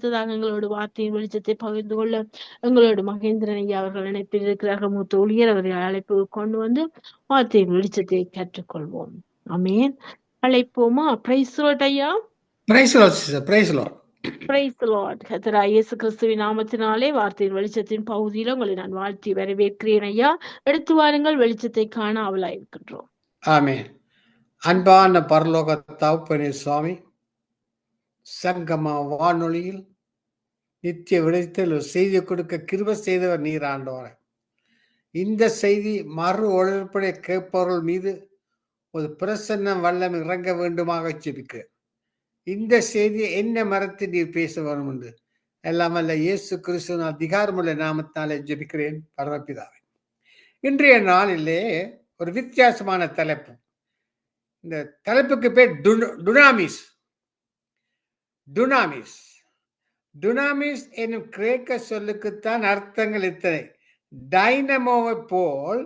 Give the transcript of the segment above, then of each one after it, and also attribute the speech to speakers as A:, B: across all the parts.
A: அடுத்ததாக எங்களோட வார்த்தையின் வெளிச்சத்தை பகிர்ந்து கொள்ள எங்களோட மகேந்திரன் ஐயா அவர்கள் இணைப்பில் இருக்கிறார்கள். மூத்த ஊழியர் அவரை அழைப்பு கொண்டு வந்து வார்த்தையின் வெளிச்சத்தை கற்றுக்கொள்வோம். அமேன் அழைப்போமா? பிரைஸ் ஐயா.
B: பிரைஸ் பிரைஸ்
A: பிரைஸ் லார்ட் கத்தரா இயேசு கிறிஸ்துவின் நாமத்தினாலே வார்த்தையின் வெளிச்சத்தின் பகுதியில் உங்களை நான் வாழ்த்தி வரவேற்கிறேன் ஐயா. எடுத்து வாருங்கள் வெளிச்சத்தை காண அவலாயிருக்கின்றோம்.
B: ஆமென். அன்பான பரலோக தகப்பனே சுவாமி சங்கமா வானொலியில் நித்திய விடுதல் ஒரு செய்தி கொடுக்க கிருப செய்தவர் நீர் ஆண்டவரே. இந்த செய்தி மறு ஒழிப்படை கேட்பவர்கள் மீது ஒரு பிரசன்னம் வல்லம் இறங்க வேண்டுமாக ஜெபிக்க இந்த செய்தியை என்ன மரத்தில் நீர் பேச வரும் என்று எல்லாம் அல்ல இயேசு கிறிஸ்துவின் அதிகாரமுள்ள நாமத்தாலே ஜெபிக்கிறேன் பரமபிதாவை. இன்றைய நாளிலே ஒரு வித்தியாசமான தலைப்பு. இந்த தலைப்புக்கு பேர் டுனாமிஸ். டுனாமிஸ். டுனாமிஸ் என்னும் கிரேக்க சொல்லுக்குத்தான் அர்த்தங்கள் இத்தனை. டைனமோவை போல்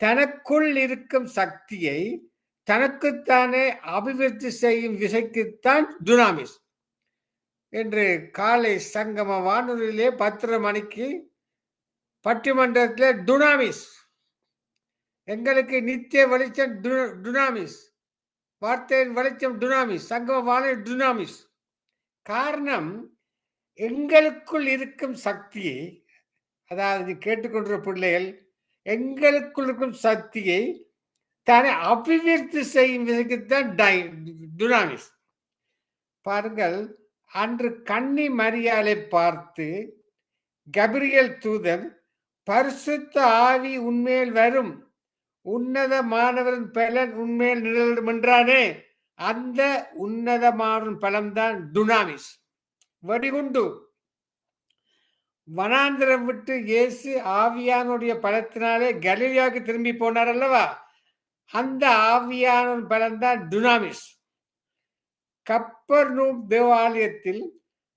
B: தனக்குள் இருக்கும் சக்தியை தனக்குத்தானே அபிவிருத்தி செய்யும் விசைக்குத்தான் டுனாமிஸ் என்று காலை சங்கம வானொலியிலே பத்தரை மணிக்கு பட்டிமன்றத்தில் டுனாமிஸ் எங்களுக்கு நித்திய வெளிச்சம் டுனாமிஸ் வார்த்தையின் வெளிச்சம் டுனாமிஸ் சங்கம வானொலி டுனாமிஸ் காரணம் எங்களுக்குள் இருக்கும் சக்தியை அதாவது நீ கேட்டுக்கொண்டிருக்கிற பிள்ளைகள் எங்களுக்குள் இருக்கும் சக்தியை தானே அபிவிருத்தி செய்யும் விதத்துக்குத்தான் டை டுனாமிஸ். பாருங்கள் அன்று கன்னி மரியாதை பார்த்து கபிரியல் தூதன் பரிசுத்த ஆவி உண்மையில் வரும். உன்னத மாணவரின் பலன் உண்மையில் நிழலிடும் என்றானே? அந்த உன்னதமான பலம்தான் டுனாமிஸ். வெடிகுண்டு. வனாந்திரம் விட்டு இயேசு ஆவியானுடைய பலத்தினாலே கலிலியாவுக்கு திரும்பி போனார் அல்லவா? அந்த ஆவியான பலன்தான் டுனாமிஸ் கப்பர் தேவாலயத்தில்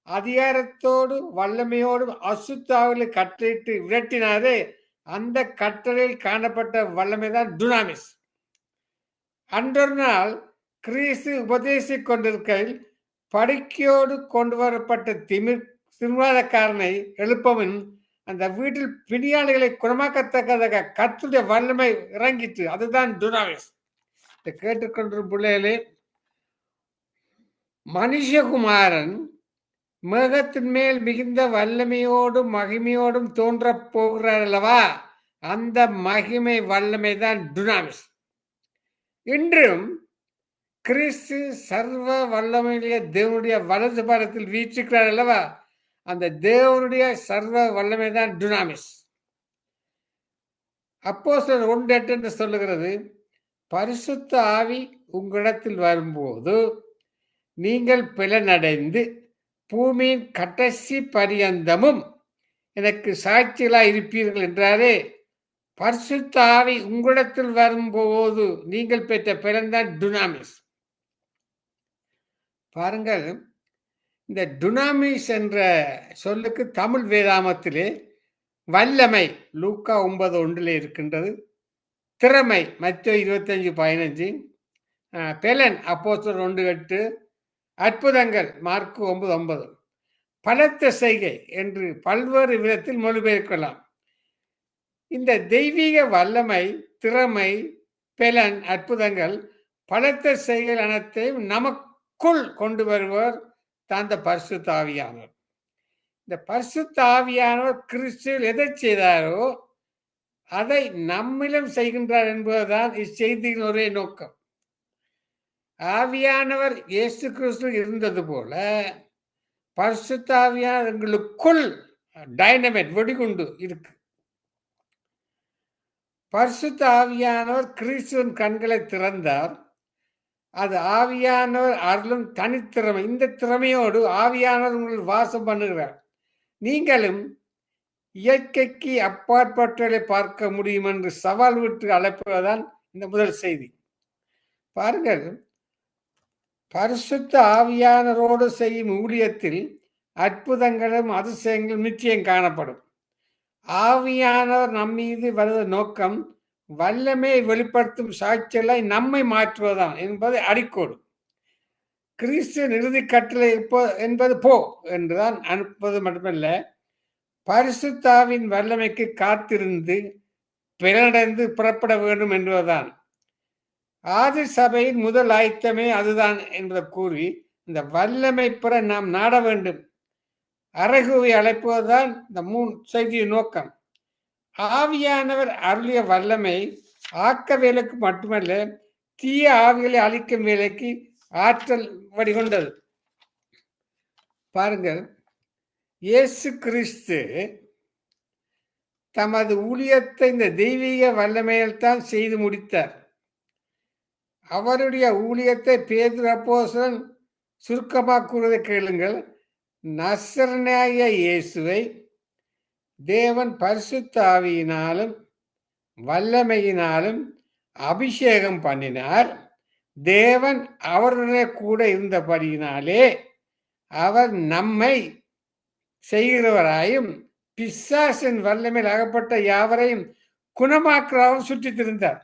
B: அதிகாரத்தோடு வல்லமையோடும் அசுத்தாவில கட்டளையிட்டு விரட்டினாரே அந்த கட்டளையில் காணப்பட்ட வல்லமை தான் டுனாமிஸ் அன்றொரு நாள் கிறிஸ்து உபதேசிக் கொண்டிருக்கையில் படுக்கையோடு கொண்டு வரப்பட்ட திமிர் சிம்மாதக்காரனை எழுப்பவன் அந்த வீட்டில் பிணியாளிகளை குணமாக்கத்தக்கதாக கத்துடைய வல்லமை இறங்கிட்டு அதுதான் டுனாமிஸ் இதை கேட்டுக்கொண்டிருக்கும் பிள்ளைகளே மனுஷகுமாரன் மேகத்தின் மேல் மிகுந்த வல்லமையோடும் மகிமையோடும் தோன்றப் போகிறார் அல்லவா? அந்த மகிமை வல்லமை தான் டுனாமிஸ் இன்றும் கிறிஸ்து சர்வ வல்லமையிலேயே தேவனுடைய வலது பாரத்தில் வீற்றிருக்கிறார் அல்லவா? அந்த தேவனுடைய சர்வ வல்லமை தான் டுனாமிஸ் அப்போ ஒன்று எட்டு என்று சொல்லுகிறது பரிசுத்த ஆவி உங்களிடத்தில் வரும்போது நீங்கள் பிளனடைந்து பூமியின் கடைசி பரியந்தமும் எனக்கு சாட்சிகளாக இருப்பீர்கள் என்றாரே. பரிசுத்த ஆவி உங்களிடத்தில் வரும்போது நீங்கள் பெற்ற பிறந்தான் டுனாமிஸ் பாருங்கள் இந்த டுனாமிஸ் என்ற சொல்லுக்கு தமிழ் வேதாமத்திலே வல்லமை லூக்கா ஒன்பது ஒன்றில் இருக்கின்றது. திறமை மற்ற இருபத்தஞ்சு பதினஞ்சு. பெலன் அப்போஸ்டர் ஒன்று எட்டு. அற்புதங்கள் மார்க்கு ஒன்பது ஒன்பது. பலத்த செய்கை என்று பல்வேறு விதத்தில் மொழிபெயர்க்கலாம். இந்த தெய்வீக வல்லமை திறமை பெலன் அற்புதங்கள் பலத்த செய்கைகள் அனைத்தையும் நமக்கு நமக்குள் கொண்டு வருவர் தான் இந்த பரிசு தாவியானவர் இந்த பரிசு தாவியானவர் கிறிஸ்துவில் எதை செய்தாரோ அதை நம்மிலும் செய்கின்றார் என்பதுதான் இச்செய்தியின் ஒரே நோக்கம். ஆவியானவர் இயேசு கிறிஸ்து இருந்தது போல பரிசுத்த எங்களுக்குள் டைனமேட் வெடிகுண்டு இருக்கு. பரிசுத்த ஆவியானவர் கிறிஸ்துவின் கண்களை திறந்தார். அது ஆவியானவர் அருளும் தனித்திறமை இந்த திறமையோடு ஆவியானவர் உங்கள் வாசம் பண்ணுகிறார். நீங்களும் இயற்கைக்கு அப்பாற்பட்டவர்களை பார்க்க முடியும் என்று சவால் விட்டு அழைப்பதுதான் இந்த முதல் செய்தி. பாருங்கள் பரிசுத்த ஆவியானரோடு செய்யும் ஊழியத்தில் அற்புதங்களும் அதிசயங்களும் நிச்சயம் காணப்படும். ஆவியானவர் நம்மீது வருவது நோக்கம் வல்லமையை வெளிப்படுத்தும் சாட்சியெல்லாம் நம்மை மாற்றுவதுதான் என்பது அடிக்கோடு. கிறிஸ்து இறுதி கட்டளை இப்போ என்பது போ என்றுதான் அனுப்புவது மட்டுமல்ல பரிசுத்தாவின் வல்லமைக்கு காத்திருந்து பிறனடைந்து புறப்பட வேண்டும் என்பதுதான். ஆதி சபையின் முதல் ஆயத்தமே அதுதான் என்பதை கூறி இந்த வல்லமை பெற நாம் நாட வேண்டும். அரகுவை அழைப்பதுதான் இந்த மூன் செய்தியின் நோக்கம். ஆவியானவர் அருளிய வல்லமை ஆக்க வேலைக்கு மட்டுமல்ல தீய ஆவிகளை அழிக்கும் வேலைக்கு ஆற்றல் வடிகொண்டது. பாருங்கள் இயேசு கிறிஸ்து தமது ஊழியத்தை இந்த தெய்வீக வல்லமையில் தான் செய்து முடித்தார். அவருடைய ஊழியத்தை பேதுரு அப்போசன் சுருக்கமாக கூறுவதை கேளுங்கள். நசரனாய இயேசுவை தேவன் பரிசுத்தாவியினாலும் வல்லமையினாலும் அபிஷேகம் பண்ணினார். தேவன் அவருடனே கூட இருந்தபடியினாலே அவர் நம்மை செய்கிறவராயும் பிசாசின் வல்லமையில் அகப்பட்ட யாவரையும் குணமாக்குறாரும் சுற்றி திருந்தார்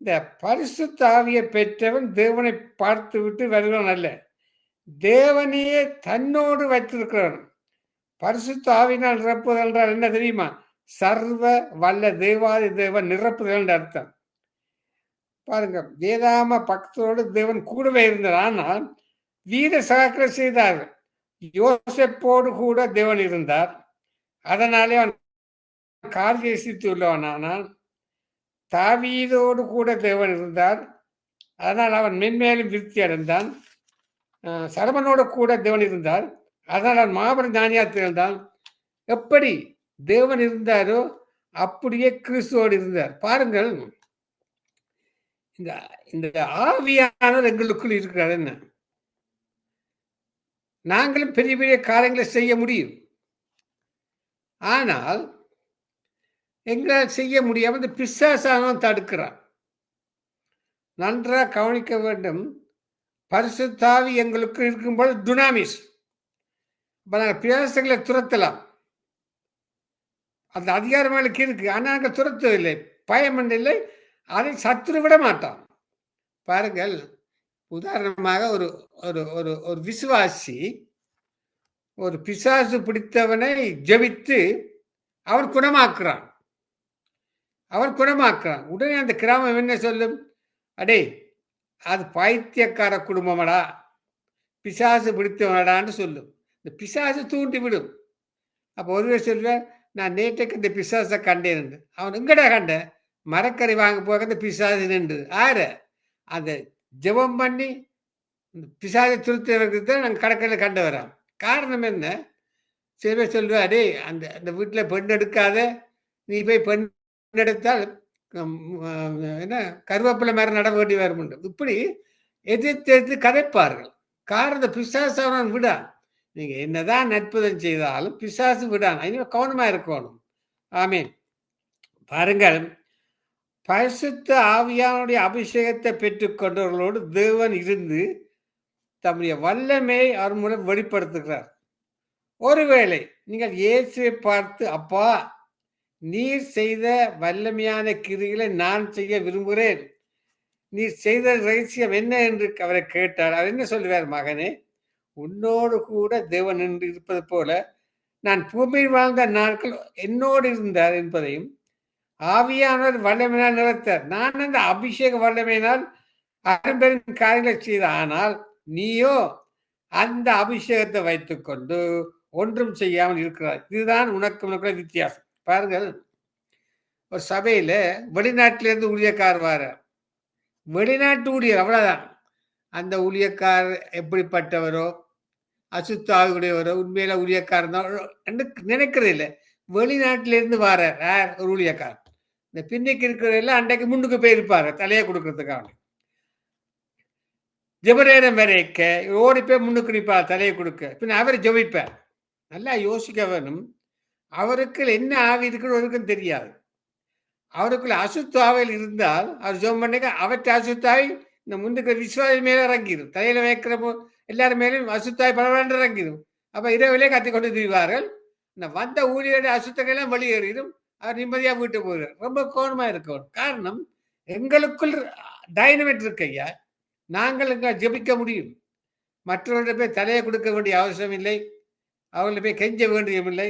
B: இந்த பரிசுத்தாவியை பெற்றவன் தேவனை பார்த்து விட்டு வருகிறவன் அல்ல. தேவனையே தன்னோடு வைத்திருக்கிறவன். பரிசுத்த ஆவினால் நிரப்புதல் என்றால் என்ன தெரியுமா? சர்வ வல்ல தேவாதி தேவன் நிரப்புதல் என்ற அர்த்தம். பாருங்க வேதாம பக்தரோடு தேவன் கூடவே இருந்தார். ஆனால் வீர சகாக்கிர செய்தார். யோசப்போடு கூட தேவன் இருந்தார். அதனாலே அவன் கார்ஜேசித்து உள்ளவனானான் தாவீதோடு கூட தேவன் இருந்தார். அதனால் அவன் மென்மேலும் விருத்தி அடைந்தான். சரவனோடு சரமனோடு கூட தேவன் இருந்தார். அதனால் மாபெரும் ஞானியாக திகழ்ந்தான் எப்படி தேவன் இருந்தாரோ அப்படியே கிறிஸ்துவோடு இருந்தார். பாருங்கள் இந்த இந்த ஆவியானவர் எங்களுக்குள் இருக்கிறார். என்ன? நாங்களும் பெரிய பெரிய காரியங்களை செய்ய முடியும். ஆனால் எங்களால் செய்ய முடியாமல் இந்த பிசாசானவன் தடுக்கிறான். நன்றாக கவனிக்க வேண்டும். பரிசுத்தாவி எங்களுக்கு இருக்கும்போது துனாமிஸ் பியாசங்களை துரத்தலாம். அந்த அதிகாரம் எங்களுக்கு இருக்கு. ஆனால் நாங்கள் துரத்துவதில்லை பயம் இல்லை. அதை சத்துரு விட மாட்டான். பாருங்கள் உதாரணமாக ஒரு ஒரு ஒரு ஒரு விசுவாசி ஒரு பிசாசு பிடித்தவனை ஜெபித்து அவன் குணமாக்குறான். அவன் குணமாக்குறான். உடனே அந்த கிராமம் என்ன சொல்லும்? அடே அது பைத்தியக்கார குடும்பமடா. பிசாசு பிடித்தவனடான்னு சொல்லும். இந்த பிசாசு தூண்டி விடும். அப்போ ஒருவர் சொல்வேன் நான் நேற்றைக்கு இந்த பிசாசை கண்டேன் அவன் எங்கடா கண்ட? மரக்கறி வாங்க போக இந்த பிசாசு நின்று ஆற. அந்த ஜெபம் பண்ணி இந்த பிசாசை துருத்துறதுக்கு தான் நாங்கள் கடற்கரையில் கண்டு வரோம் காரணம் என்ன? சில பேர் டேய் அந்த அந்த வீட்டில் பெண் எடுக்காத. நீ போய் பெண் எடுத்தால் என்ன கருவேப்பிலை மாதிரி நட வேண்டி வரும் இப்படி எதிர்த்து எதிர்த்து கதைப்பார்கள். காரணம் பிசாசவன் விடான். நீங்க என்னதான் நட்புதம் செய்தாலும் பிசாசு விடான் இனிமே கவனமா இருக்கணும். ஆமீன். பாருங்கள் பரிசுத்த ஆவியானுடைய அபிஷேகத்தை பெற்றுக்கொண்டவர்களோடு தேவன் இருந்து தம்முடைய வல்லமையை அவர் மூலம் வெளிப்படுத்துகிறார். ஒருவேளை நீங்கள் இயேசுவை பார்த்து அப்பா நீர் செய்த வல்லமையான கிரிகளை நான் செய்ய விரும்புகிறேன். நீர் செய்த ரகசியம் என்ன? என்று அவரை கேட்டார். அவர் என்ன சொல்லுவார் மகனே? உன்னோடு கூட தேவன் என்று இருப்பது போல நான் பூமியில் வாழ்ந்த நாட்கள் என்னோடு இருந்தார் என்பதையும் ஆவியானவர் வல்லமையினால் நிறுத்தார் நான் அந்த அபிஷேக வல்லமையினால் அரும்பெரும் காரியங்களை செய்த ஆனால் நீயோ அந்த அபிஷேகத்தை வைத்துக்கொண்டு ஒன்றும் செய்யாமல் இருக்கிறார் இதுதான் உனக்கு உனக்குள்ள வித்தியாசம். பாருங்கள் ஒரு சபையில வெளிநாட்டிலிருந்து ஊழியக்கார் வார வெளிநாட்டு ஊழியர் அவ்வளவுதான். அந்த ஊழியக்கார் எப்படிப்பட்டவரோ அசுத்தாவுடையவரோ உண்மையில ஊழியக்காரன் தான். நினைக்கிறது இல்லை. வெளிநாட்டிலிருந்து வார யார் ஒரு ஊழியக்காரன். இந்த பின்னிக்கு இருக்கிறதெல்லாம் அன்றைக்கு முன்னுக்கு போயிருப்பாரு தலையை கொடுக்கறதுக்காக ஜபநேரம் வரைக்க ஓடி போய் முன்னுக்கு நிற்பார் தலையை கொடுக்க. பின்ன அவர் ஜபிப்பார். நல்லா யோசிக்க வேணும். அவருக்கு என்ன ஆவி இருக்குன்னு தெரியாது. அவருக்குள்ள அசுத்தாவில் இருந்தால் அவர் ஜோம் பண்ணிக்க அவற்றை அசுத்தாவை இந்த முன்னுக்கு விசுவாசி மேல இறங்கிடும் தலையில வைக்கிற எல்லாரும் மேலும் அசுத்தாய் பரவாயில்ல இறங்கிடும் அப்போ இரவிலே கத்தி கொண்டு திரிவார்கள். இந்த வந்த ஊழியருடைய அசுத்தங்கள்லாம் வெளியேறிடும். அவர் நிம்மதியாக வீட்டு போகிறார் ரொம்ப கோணமாக இருக்கணும் காரணம் எங்களுக்குள் டைனமிட் இருக்கு ஐயா. நாங்கள் இங்கே ஜெபிக்க முடியும். மற்றவர்கிட்ட போய் தலையை கொடுக்க வேண்டிய அவசியம் இல்லை. அவர்களை போய் கெஞ்ச வேண்டியதில்லை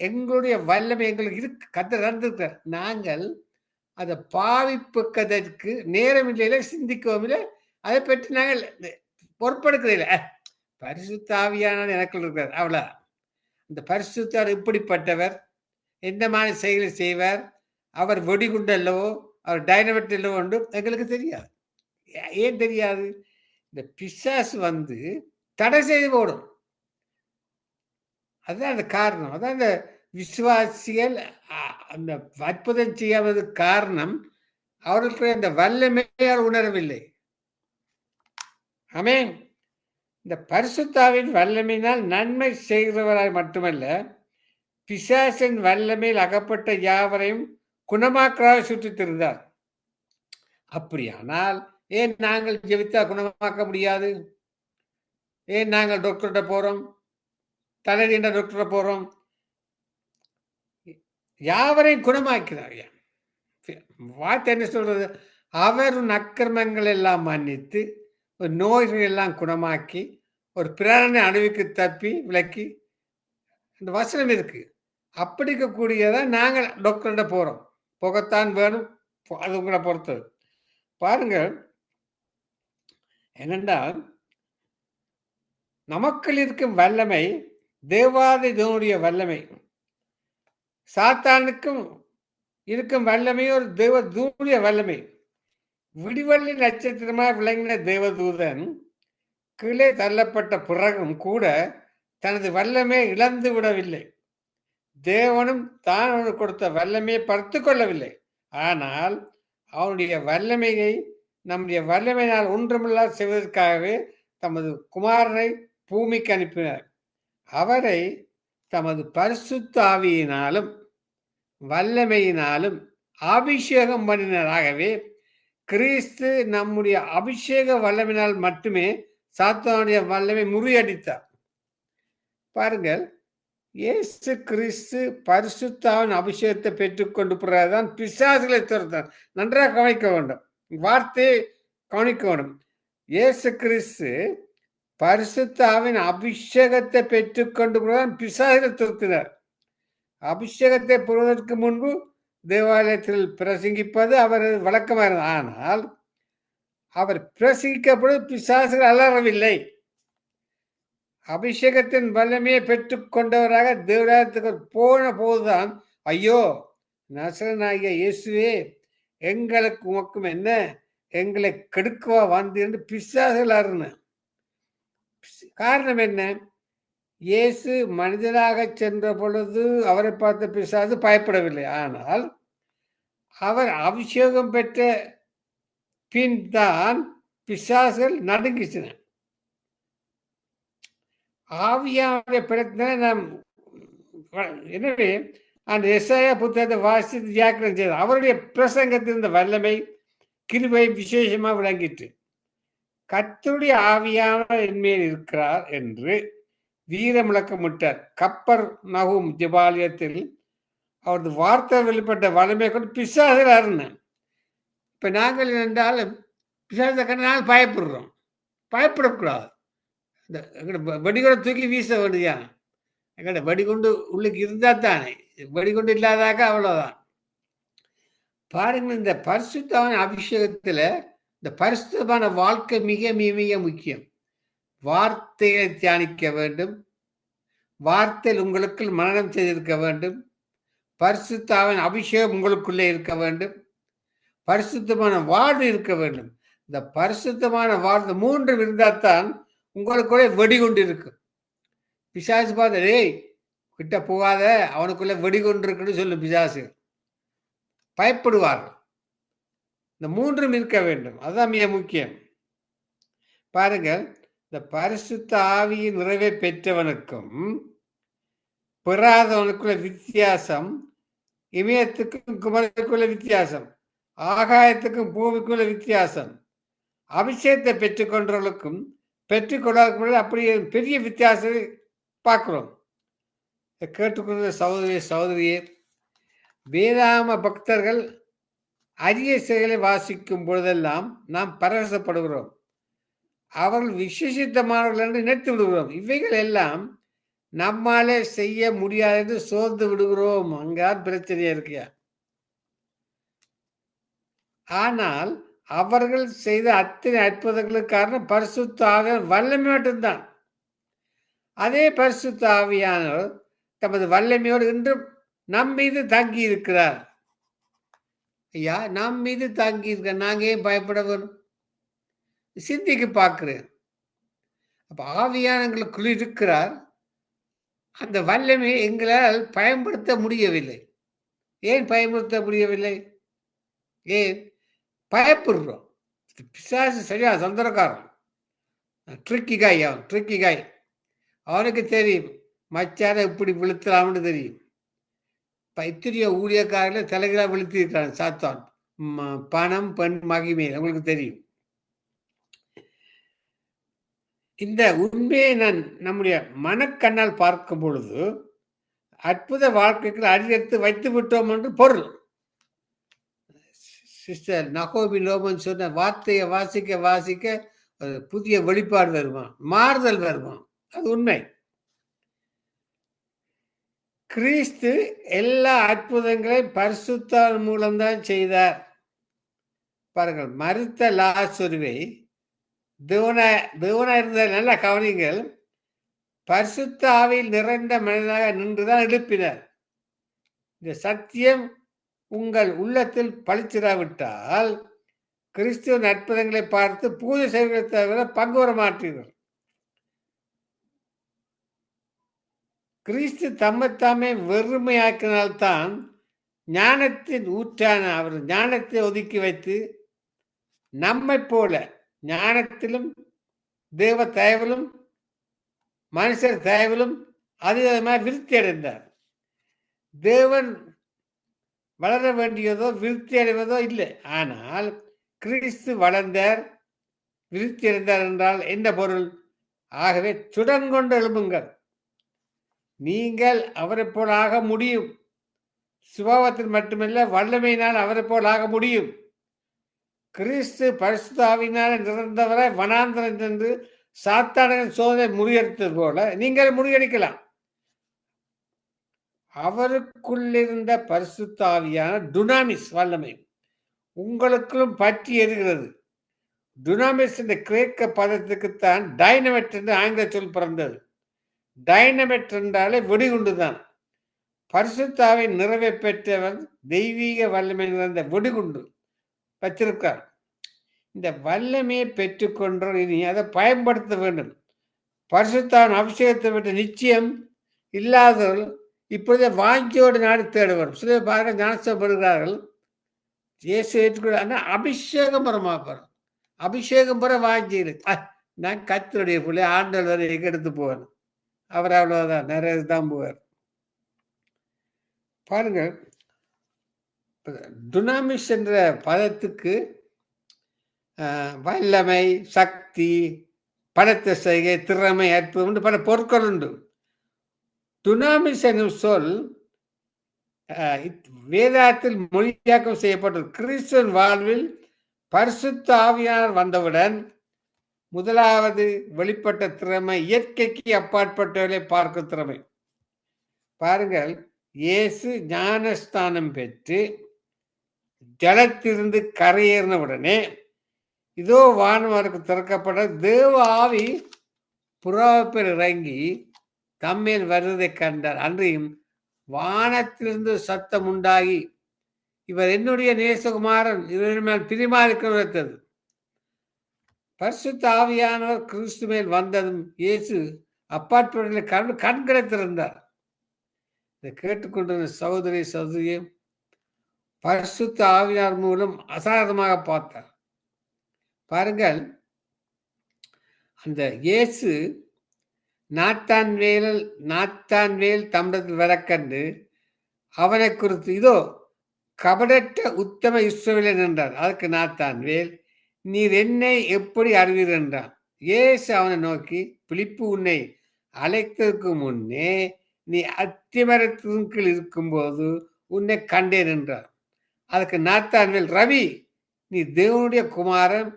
B: எங்களுடைய வல்லமை எங்களுக்கு இருக்கு. கத்த தந்திருக்கிறார். நாங்கள் அதை பாவிப்புக்கதற்கு நேரம் இல்லையில சிந்திக்கவும் இல்லை அதை பற்றி நாங்கள் பொறுப்படுக்கிறதில்லை. அஹ், எனக்குள் இருக்கிறார். அவ்வளோ இந்த பரிசுத்தார் இப்படிப்பட்டவர் எந்த மாதிரி செயலை செய்வார் அவர் வெடிகுண்டல்லவோ அவர் டைனமெட் அல்லவோ எங்களுக்கு தெரியாது. ஏன் தெரியாது? இந்த பிசாசு வந்து தடை செய்து போடும். அதுதான் அந்த காரணம். அதான் அந்த விசுவாசிகள் அந்த அற்புதம் செய்யாததுக்கு காரணம் அவர்களுக்கு அந்த வல்லமையால் உணரவில்லை. அமேன் இந்த பரிசுத்தாவின் வல்லமையினால் நன்மை செய்கிறவராய் மட்டுமல்ல பிசாசின் வல்லமையில் அகப்பட்ட யாவரையும் குணமாக்கராக சுற்றித்திருந்தார். அப்படியானால் ஏன் நாங்கள் ஜெபித்தா குணமாக்க முடியாது? ஏன் நாங்கள் டாக்டர்கிட்ட போறோம்? தலைநீண்ட டாக்டர்கிட்ட போறோம்? யாவரையும் குணமாக்கிறார் வார்த்தை என்ன சொல்றது? அவர் அக்கிரமங்கள் எல்லாம் மன்னித்து ஒரு நோய்களெல்லாம் குணமாக்கி ஒரு பிராணனை அணுவிக்கு தப்பி விலக்கி அந்த வசனம் இருக்கு. அப்படி இருக்கக்கூடியதை நாங்கள் டாக்டர்கிட்ட போகிறோம் புகைத்தான் வேணும். அது உங்களை பொறுத்தது. பாருங்கள் என்னென்றால் நமக்குள் இருக்கும் வல்லமை தேவாதிதனுடைய வல்லமை. சாத்தானுக்கும் இருக்கும் வல்லமை ஒரு தேவ தூனுடைய வல்லமை. விடிவள்ளி நட்சத்திரமாக விளங்கின தேவதூதன் கீழே தள்ளப்பட்ட பிறகும் கூட தனது வல்லமே இழந்து விடவில்லை. தேவனும் தான் அவனுக்கு கொடுத்த வல்லமையை பறித்து கொள்ளவில்லை. ஆனால் அவனுடைய வல்லமையை நம்முடைய வல்லமையினால் ஒன்றுமில்லா செய்வதற்காகவே தமது குமாரனை பூமிக்கு அனுப்பினார். அவரை தமது பரிசுத்தாவியினாலும் வல்லமையினாலும் அபிஷேகம் பண்ணினராகவே கிறிஸ்து நம்முடைய அபிஷேக வல்லமினால் மட்டுமே சாத்தானுடைய வல்லமை முறியடித்தார். பாருங்கள் இயேசு கிறிஸ்து பரிசுத்தாவின் அபிஷேகத்தை பெற்றுக்கொண்டு பிறகுதான் பிசாசுகளை துரத்தான் நன்றாக கவனிக்க வேண்டும். வார்த்தையை கவனிக்க வேண்டும். இயேசு கிறிஸ்து பரிசுத்தாவின் அபிஷேகத்தை பெற்றுக்கொண்டு பிறகுதான் பிசாசுகளை துரத்தினார் அபிஷேகத்தை பெறுவதற்கு முன்பு தேவாலயத்தில் பிரசங்கிப்பது அவர் வழக்கமாக இருந்தது ஆனால் அவர் பிரசங்கிக்கப்படும் பிசாசுகள் அலறவில்லை. அபிஷேகத்தின் வல்லமையை பெற்றுக்கொண்டவராக தேவராயத்துக்கு போன போதுதான் ஐயோ நசரனாகிய இயேசுவே எங்களுக்கு உமக்கும் என்ன? எங்களை கெடுக்கவா வந்து என்று பிசாசுகள் அருண காரணம் என்ன? இயேசு மனிதனாக சென்ற பொழுது அவரை பார்த்த பிசாசு பயப்படவில்லை. ஆனால் அவர் அபிஷேகம் பெற்ற பின் தான் பிசாசுகள் நடுங்கிச்சின ஆவியாவுடைய பிரச்சனை நாம் எனவே அந்த எஸ்ஐயா புத்தகத்தை வாசித்து வியாக்கிரம் செய்தார் அவருடைய பிரசங்கத்தில் இருந்த வல்லமை கிருபை விசேஷமாக விளங்கிட்டு கத்துடைய ஆவியானவர் என்மேல் இருக்கிறார் என்று வீரமுழக்கமிட்டார். கப்பர் நகும் ஜபாலயத்தில் அவரது வார்த்தை வெளிப்பட்ட வலிமை கொண்டு பிசாசில் அருணன் இப்போ நாங்கள் என்றால் பிசாசை கண்டு நாங்கள் பயப்படுறோம். பயப்படக்கூடாது. இந்த எங்கட வெ- தூக்கி வீச வேண்டியா எங்கட வெடிகுண்டு உள்ளுக்கு இருந்தால் தானே. வெடிகுண்டு இல்லாதாக்க அவ்வளோதான் பாருங்க இந்த பரிசுத்தமான அபிஷேகத்தில் இந்த பரிசுத்தமான வாழ்க்கை மிக மிக மிக முக்கியம். வார்த்தையை தியானிக்க வேண்டும். வார்த்தையில் உங்களுக்கு மனநம் செய்திருக்க வேண்டும். பரிசுத்தாவின் அபிஷேகம் உங்களுக்குள்ளே இருக்க வேண்டும். பரிசுத்தமான வாழ்வு இருக்க வேண்டும். இந்த பரிசுத்தமான வாழ்வு மூன்று இருந்தால்தான் உங்களுக்குள்ளே வெடிகுண்டு இருக்கும். பிசாசு பார்த்து டேய் கிட்ட போகாத அவனுக்குள்ளே வெடிகுண்டு இருக்குன்னு சொல்லும் பிசாசு. பயப்படுவார்கள். இந்த மூன்றும் இருக்க வேண்டும். அதுதான் மிக முக்கியம். பாருங்கள் இந்த பரிசுத்த ஆவியின் நிறைவை பெற்றவனுக்கும் பெறாதவனுக்குள்ள வித்தியாசம் இமயத்துக்கும் குமரத்துக்குள்ள வித்தியாசம் ஆகாயத்துக்கும் பூமிக்குள்ள வித்தியாசம். அபிஷேகத்தை பெற்றுக்கொண்டவர்களுக்கும் பெற்றுக்கொள்ளாத அப்படி பெரிய வித்தியாசத்தை பார்க்குறோம். கேட்டுக்கொண்ட சகோதரிய சகோதரியே வேதாம பக்தர்கள் அரிய செயலை வாசிக்கும் பொழுதெல்லாம் நாம் பரவசப்படுகிறோம். அவர்கள் விசேஷித்தமானவர்கள் என்று நினைத்து விடுகிறோம். இவைகள் எல்லாம் நம்மாலே செய்ய முடியாதது சோர்ந்து விடுகிறோம். அங்கான் பிரச்சனையா இருக்கியா? ஆனால் அவர்கள் செய்த அத்தனை அற்புதங்களுக்கு காரணம் பரிசுத்த வல்லமை மட்டும்தான். அதே பரிசுத்த ஆவியானவர் தமது வல்லமையோடு இன்றும் நம் மீது தங்கி இருக்கிறார். ஐயா நம் மீது தங்கி இருக்க நாங்க ஏன் பயப்பட வேணும் சிந்திக்க பார்க்கிறேன். அப்ப ஆவியானங்களுக்குள் இருக்கிறார். அந்த வல்லமை எங்களால் பயன்படுத்த முடியவில்லை. ஏன் பயன்படுத்த முடியவில்லை? ஏன்? பயப்படுறோம். பிசாசு சரியா சொந்தரக்காரன் ட்ரிக்கி காய் அவன் ட்ரிக்கி காய் அவனுக்கு தெரியும் மச்சான இப்படி விழுத்தலாம்னு தெரியும். பைத்திரிய ஊழியக்காரர்கள தலைகளாக விழுத்திருக்கிறான் சாத்தான். ம- பணம் பெண் மகிமை உங்களுக்கு தெரியும். இந்த உண்மையை நான் நம்முடைய மனக்கண்ணால் பார்க்கும் பொழுது அற்புத வாழ்க்கைக்கு அடியெடுத்து வைத்து விட்டோம் என்று பொருள். சிஸ்டர் நகோபி லோபன் சொன்ன வார்த்தையை வாசிக்க வாசிக்க ஒரு புதிய வெளிப்பாடு வருமா? மாறுதல் வருமா? அது உண்மை. கிறிஸ்து எல்லா அற்புதங்களையும் பரிசுத்தால் மூலம்தான் செய்தார். பாருங்கள் மறுத்த லாசுருவை தேவனா தேவனா இருந்த நல்ல கவனிங்கள். பரிசுத்த ஆவியில் நிறைந்த மனிதனாக நின்றுதான் எழுப்பினார். இந்த சத்தியம் உங்கள் உள்ளத்தில் பழிச்சிடாவிட்டால் கிறிஸ்துவ அற்புதங்களை பார்த்து பூஜை செய்வதை தவிர பங்கு வர மாட்டீர்கள். கிறிஸ்து தம்மைத்தாமே வெறுமையாக்கினால்தான் ஞானத்தின் ஊற்றான அவர் ஞானத்தை ஒதுக்கி வைத்து நம்மை போல ஞானத்திலும் தேவ தயவிலும் மனுஷர் தயவிலும் அதிகமாக விருத்தி அடைந்தார். தேவன் வளர வேண்டியதோ விருத்தி அடைவதோ இல்லை. ஆனால் கிறிஸ்து வளர்ந்தார் விருத்தி அடைந்தார் என்றால் என்ன பொருள்? ஆகவே சுடங்கொண்டு எழும்புங்கள். நீங்கள் அவரை போல் ஆக முடியும். சுபாவத்தில் மட்டுமல்ல வல்லமையினால் அவரை போல் ஆக முடியும். கிறிஸ்து பரிசுத்தாவினால் நிறந்தவரை வனாந்திரம் சென்று சாத்தானின் சோதனை முறியடித்தது போல நீங்கள் முறியடிக்கலாம். அவருக்குள்ளிருந்த பரிசுத்தாவியான டுனாமிஸ் வல்லமை உங்களுக்குள்ளும் பற்றி எரிகிறது. டுனாமிஸ் என்ற கிரேக்க பதத்துக்குத்தான் டைனமெட் என்று ஆங்கில சொல் பிறந்தது. டைனமெட் என்றாலே வெடிகுண்டுதான் பரிசுத்தாவை நிறைவை பெற்றவன் தெய்வீக வல்லமை நிறைந்த வெடிகுண்டு வச்சிருக்கார். இந்த வல்லமையை பெற்றுக்கொண்டோர் இனி அதை பயன்படுத்த வேண்டும். பரிசுத்தான் அபிஷேகத்தை விட்டு நிச்சயம் இல்லாதவர்கள் இப்பொழுதே வாங்கியோடு நாடு தேடுவார் சில பாருங்க ஞானப்படுகிறார்கள் இயேசு ஏற்றுக்கொள்ள ஆனால் அபிஷேகம் பெறமாப்பார் அபிஷேகம் பெற வாங்கியில் நான் கத்தருடைய பிள்ளை ஆண்டல் வரை எடுத்து போவேன் அவர் அவ்வளோதான் நிறைய தான் போவார்? பாருங்கள் டுனாமிஸ் என்ற பதத்துக்கு வல்லமை சக்தி படத்த செய்கை திறமை அற்புதம் உண்டு பல பொருட்கள் உண்டு. துனாமிஸ் என்னும் சொல் இத்- வேதாத்தில் மொழியாக்கம் செய்யப்பட்டது. கிறிஸ்துவன் வாழ்வில் பரிசுத்த ஆவியானவர் வந்தவுடன் முதலாவது வெளிப்பட்ட திறமை இயற்கைக்கு அப்பாற்பட்டவர்களை பார்க்கும் திறமை. பாருங்கள் இயேசு ஞானஸ்தானம் பெற்று ஜலத்திலிருந்து கரையேறினவுடனே இதோ வானவருக்கு திறக்கப்பட திறக்கப்பட்ட தேவ ஆவி புறாப்பேர் இறங்கி தம்மேல் வருவதை கண்டார். அன்றையும் வானத்திலிருந்து சத்தம் உண்டாகி இவர் என்னுடைய நேசகுமாரன் இவரின் மேல் பிரிமாறிக்கிறது பரிசுத்த ஆவியானவர் கிறிஸ்து மேல் வந்ததும் இயேசு அப்பாற்பட்ட கண் கண்களை திறந்தார் இதை கேட்டுக்கொண்டிருந்த சகோதரி சகோதரியை பரிசுத்த ஆவியார் மூலம் அசாரமாக பார்த்தார். பாருங்கள். அந்த இயேசு நாத்தான் வேல் நாத்தான் வேல் தம்மிடத்தில் வரக்கண்டு அவனை குறித்து இதோ கபடற்ற உத்தம இஸ்ரவேலன் என்றார். அதற்கு நாத்தான் வேல் நீர் என்னை எப்படி அறிவீர்? என்றான். இயேசு அவனை நோக்கி பிழிப்பு உன்னை அழைத்ததற்கு முன்னே நீ அத்திமரத்தின் கீழ் இருக்கும்போது உன்னை கண்டேன் என்றார் அதுக்கு நாத்தான்வேல் ரவி நீ தேவனுடைய குமாரன்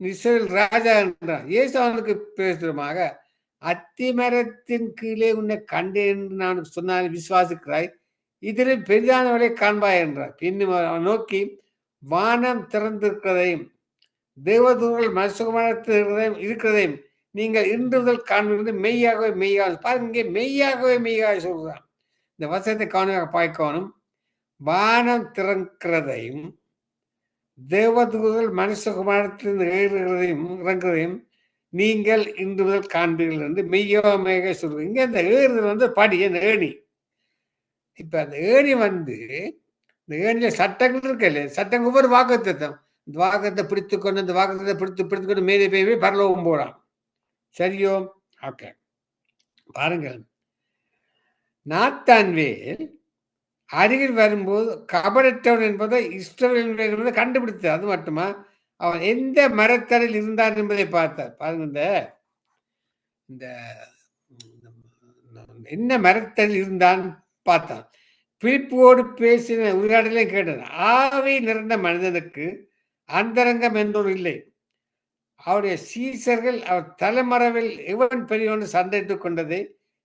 B: இஸ்ரேல் ராஜா என்றான் இயேசு அவனுக்கு பேசுறமாக அத்திமரத்தின் கீழே உன்னை கண்டேன் என்று நான் சொன்னால் விசுவாசிக்கிறாய் இதில் பெரிதானவரை காண்பாய் என்றார். பின்னும் அவன் நோக்கி வானம் திறந்திருக்கிறதையும் தேவதூர்கள் மனசுகுமாரத்தில் இருக்கிறதையும் நீங்கள் இன்று முதல் காண்பது மெய்யாகவே மெய்யாக பாருங்க இங்கே மெய்யாகவே மெய்யாக சொல்கிறான் இந்த வசனத்தை கவனமாக பார்க்கணும். வானம் திறக்கிறதையும் தேவதூதர்கள் மனுஷகுமாரத்திலிருந்து ஏறுகிறதையும் இறங்குறதையும் நீங்கள் இன்று முதல் காண்பீர்கள் என்று மெய்யாக மெய்யாக இங்கே இங்க இந்த ஏறுதல் வந்து படி அந்த ஏணி. இப்ப அந்த ஏணி வந்து இந்த ஏணியில சட்டங்கள் இருக்கல சட்டங்கள் ஒவ்வொரு வாக்குத்தம் இந்த வாக்கத்தை பிடித்து கொண்டு இந்த வாக்கத்தை பிடித்து பிடித்து கொண்டு மேலே போய் பரலோகம் போறான். சரியோ? ஓகே. பாருங்கள். நாத்தான்வேல் அருகில் வரும்போது கபடற்றவன் என்பதை இஷ்டவன் என்பதை கண்டுபிடித்தார் அது மட்டுமா? அவன் எந்த மரத்தடில் இருந்தான் என்பதை பார்த்தார். பாருங்க இந்த இந்த என்ன மரத்தடில் இருந்தான் பார்த்தான். பிரிப்போடு பேசின உரையாடலை கேட்டான் ஆவி நிறைந்த மனிதனுக்கு அந்தரங்கம் என்றொரு இல்லை. அவருடைய சீசர்கள் அவர் தலைமறைவில் எவன் பெரியவன் சண்டையிட்டுக் கொண்டதை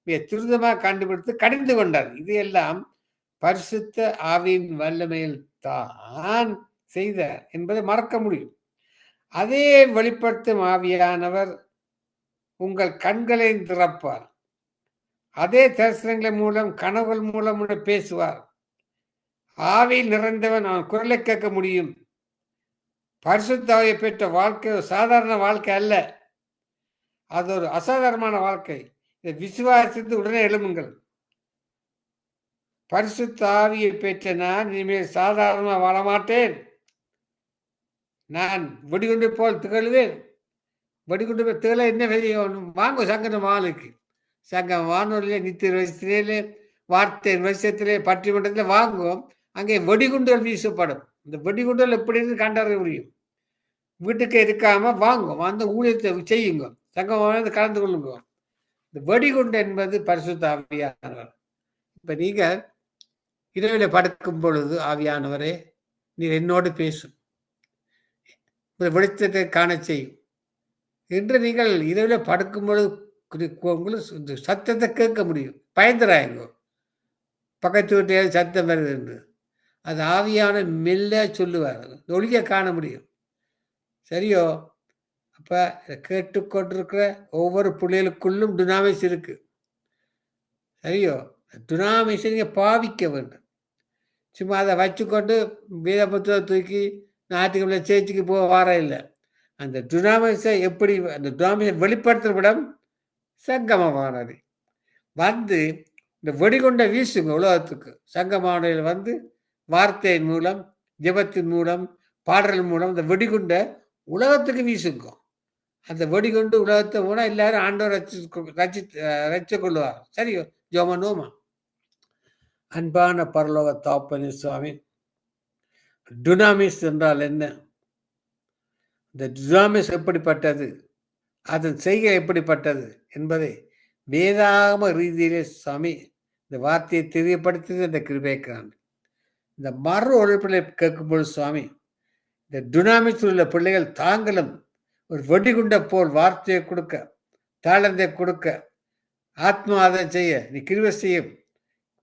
B: மிக துரிதமாக கண்டுபிடித்து கடிந்து கொண்டார். இது எல்லாம் பரிசுத்த ஆவியின் வல்லமையில் தான் செய்தார் என்பதை மறக்க முடியும். அதே வெளிப்படுத்தும் ஆவியானவர் உங்கள் கண்களை திறப்பார். அதே தரிசனங்கள் மூலம் கனவுகள் மூலம் பேசுவார். ஆவியில் நிறைந்தவன் அவன் குரலை கேட்க முடியும். பரிசுத்தாவை பெற்ற வாழ்க்கை ஒரு சாதாரண வாழ்க்கை அல்ல. அது ஒரு அசாதாரணமான வாழ்க்கை. இதை விசுவாசித்து உடனே எழுமுங்கள் பரிசுத்தாவியை பெற்ற நான் இனிமேல் சாதாரணமாக வாழமாட்டேன். நான் வெடிகுண்டு போல் திகழ்வேன். வெடிகுண்டு போய் திகழ என்ன செய்யணும் வாங்க சங்கன மாலுக்கு சங்கம் வானொலியிலே நித்திய வசத்திலே வார்த்தை வசத்திலே பட்டிமன்றத்தில் வாங்குவோம். அங்கே வெடிகுண்டுகள் வீசப்படும். இந்த வெடிகுண்டுகள் எப்படின்னு கண்டறிய முடியும்? வீட்டுக்கு இருக்காம வாங்கும். அந்த ஊழியத்தை செய்யுங்க. சங்கம் வந்து கலந்து கொள்ளுங்க. இந்த வெடிகுண்டு என்பது பரிசுத்தாவியானவர் இப்போ இப்ப நீங்க இரவில் படுக்கும் பொழுது ஆவியானவரே நீர் என்னோடு பேசும் வெளிச்சத்தை காண செய்யும் என்று நீங்கள் இரவில் படுக்கும் பொழுது உங்களுக்கு சத்தத்தை கேட்க முடியும். பயந்துறாங்க பக்கத்து வீட்டையாவது சத்தம் வருது என்று. அது ஆவியான மெல்ல சொல்லுவார். ஒளிய காண முடியும். சரியோ? அப்போ கேட்டுக்கொண்டிருக்கிற ஒவ்வொரு பிள்ளைகளுக்குள்ளும் டுனாமிஸ் இருக்கு. சரியோ? டுனாமிஸை நீங்கள் பாவிக்க வேண்டும். சும்மா அதை வச்சுக்கொண்டு வேத தூக்கி ஞாயிற்றுக்கிழமை சேர்ச்சிக்கு போக வாரம் இல்லை. அந்த டுனாமிஸை எப்படி அந்த டுனாமிஸை வெளிப்படுத்துகிற விடம் சங்கமமானது வந்து இந்த வெடிகுண்ட வீசுங்க உலகத்துக்கு. சங்கமானதில் வந்து வார்த்தையின் மூலம் ஜபத்தின் மூலம் பாடல் மூலம் இந்த வெடிகுண்ட உலகத்துக்கு வீசுங்க. அந்த வெடிகுண்டு உலகத்தை போனால் எல்லாரும் ஆண்டவர் ரச்சி ரச்சி ரச்சு சரி சரியோ? ஜோமனோமா அன்பான பரலோக தாப்பனி சுவாமி டுனாமிஸ் என்றால் என்ன? இந்த டுனாமிஸ் எப்படிப்பட்டது? அதன் செய்கை எப்படிப்பட்டது? என்பதை வேதாகம ரீதியிலே சுவாமி இந்த வார்த்தையை தெரியப்படுத்தியது இந்த கிருபேக்கிறான் இந்த மறு உழைப்பில் கேட்கும்போது சுவாமி இந்த டுனாமிஸ் உள்ள பிள்ளைகள் தாங்களும் ஒரு வெடிகுண்ட போல் வார்த்தையை கொடுக்க தாளந்தை கொடுக்க ஆத்மாதம் செய்ய நீ கிருவை செய்யும்.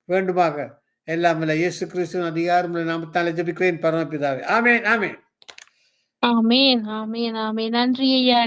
B: வேண்டுமாக. எல்லாம் இல்லை இயேசு கிறிஸ்துவின் அதிகாரம் நாமத்தாலே ஜபிக்கிறேன் பரமபிதாவே. ஆமேன் ஆமேன்.
A: ஆமேன் ஆமேன் ஆமேன். நன்றி ஐயா.